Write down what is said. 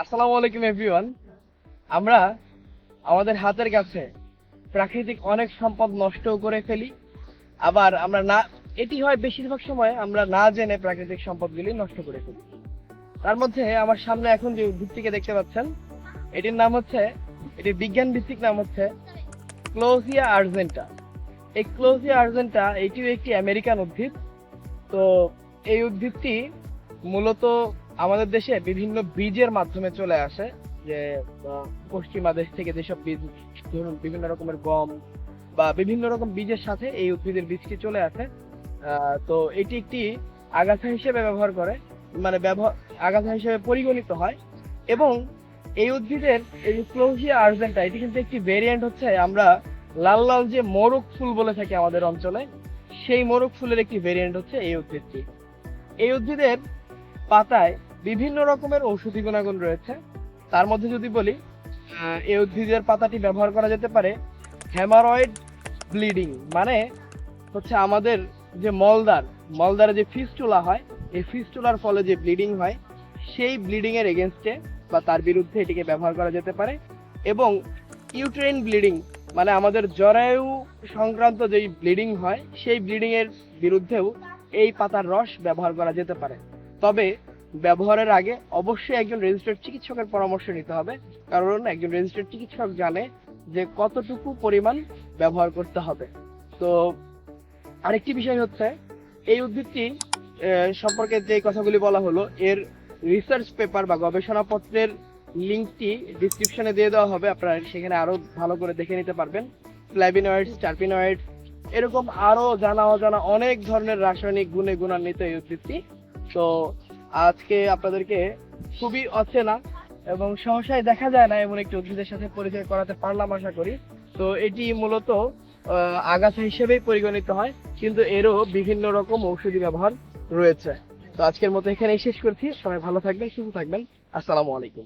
আসসালামু আলাইকুম এভরিওয়ান আমরা আমাদের হাতের কাছে প্রাকৃতিক অনেক সম্পদ নষ্ট করে ফেলি। আবার আমরা না, এটি হয় বেশিরভাগ সময় আমরা না জেনে প্রাকৃতিক সম্পদগুলি নষ্ট করে ফেলি। তার মধ্যে আমার সামনে এখন যে উদ্ভিদটিকে দেখতে পাচ্ছেন, এটির নাম হচ্ছে এটির বিজ্ঞান ভিত্তিক নাম হচ্ছে ক্লোজিয়া আর্জেন্টা। এই ক্লোজিয়া আর্জেন্টা, এটিও একটি আমেরিকান উদ্ভিদ। তো এই উদ্ভিদটি মূলত আমাদের দেশে বিভিন্ন বীজের মাধ্যমে চলে আসে যে পশ্চিমা দেশ থেকে যেসব বীজ ধরুন বিভিন্ন রকমের গম বা বিভিন্ন রকম বীজের সাথে এই উদ্ভিদের বীজটি চলে আসে। তো এটি একটি আগাছা হিসেবে ব্যবহার করে মানে ব্যবহার, আগাছা হিসেবে পরিগণিত হয় এবং এই উদ্ভিদের এই ক্লোজিয়া আর্জেন্টা এটি কিন্তু একটি ভেরিয়েন্ট হচ্ছে আমরা লাল লাল যে মোরগ ফুল বলে থাকি আমাদের অঞ্চলে, সেই মোরগ ফুলের একটি ভেরিয়েন্ট হচ্ছে এই উদ্ভিদটি। এই উদ্ভিদের পাতায় বিভিন্ন রকমের ঔষধি গুণাগুণ রয়েছে। তার মধ্যে যদি বলি এই উদ্ভিদের পাতাটি ব্যবহার করা যেতে পারে হ্যামারয়েড ব্লিডিং মানে হচ্ছে আমাদের যে মলদার মলদারে যে ফিস্টুলা হয়, এই ফিস্টুলার ফলে যে ব্লিডিং হয়, সেই ব্লিডিং এর এগেনস্টে বা তার বিরুদ্ধে এটিকে ব্যবহার করা যেতে পারে। এবং ইউট্রেন ব্লিডিং মানে আমাদের জরায়ু সংক্রান্ত যেই ব্লিডিং হয়, সেই ব্লিডিং এর বিরুদ্ধেও এই পাতার রস ব্যবহার করা যেতে পারে। তবে ব্যবহারের আগে অবশ্যই একজন রেজিস্টার্ড চিকিৎসকের পরামর্শ নিতে হবে। কারণ একজন রেজিস্টার্ড চিকিৎসক জানে যে কতটুকু পরিমাণ ব্যবহার করতে হবে। তো আরেকটি বিষয় হচ্ছে, এই উদ্ভিদটি সম্পর্কে যে কথাগুলি বলা হলো, এর রিসার্চ পেপার বা গবেষণাপত্রের লিঙ্কটি ডিসক্রিপশনে দিয়ে দেওয়া হবে। আপনারা সেখানে আরও ভালো করে দেখে নিতে পারবেন। ফ্ল্যাভিনয়েডস টার্পিনয়েডস এরকম আরও জানা অজানা অনেক ধরনের রাসায়নিক গুণে গুণান্বিত এই উদ্ভিদটি তো আজকে আপনাদেরকে খুবই অচেনা এবং সহসায় দেখা যায় না এমন একটি উদ্ভিদের সাথে পরিচয় করাতে পারলাম আশা করি। তো এটি মূলত আগাছা হিসেবেই পরিগণিত হয়, কিন্তু এরও বিভিন্ন রকম ঔষধি ব্যবহার রয়েছে। তো আজকের মতো এখানেই শেষ করছি। সবাই ভালো থাকবেন, সুস্থ থাকবেন। আসসালামু আলাইকুম।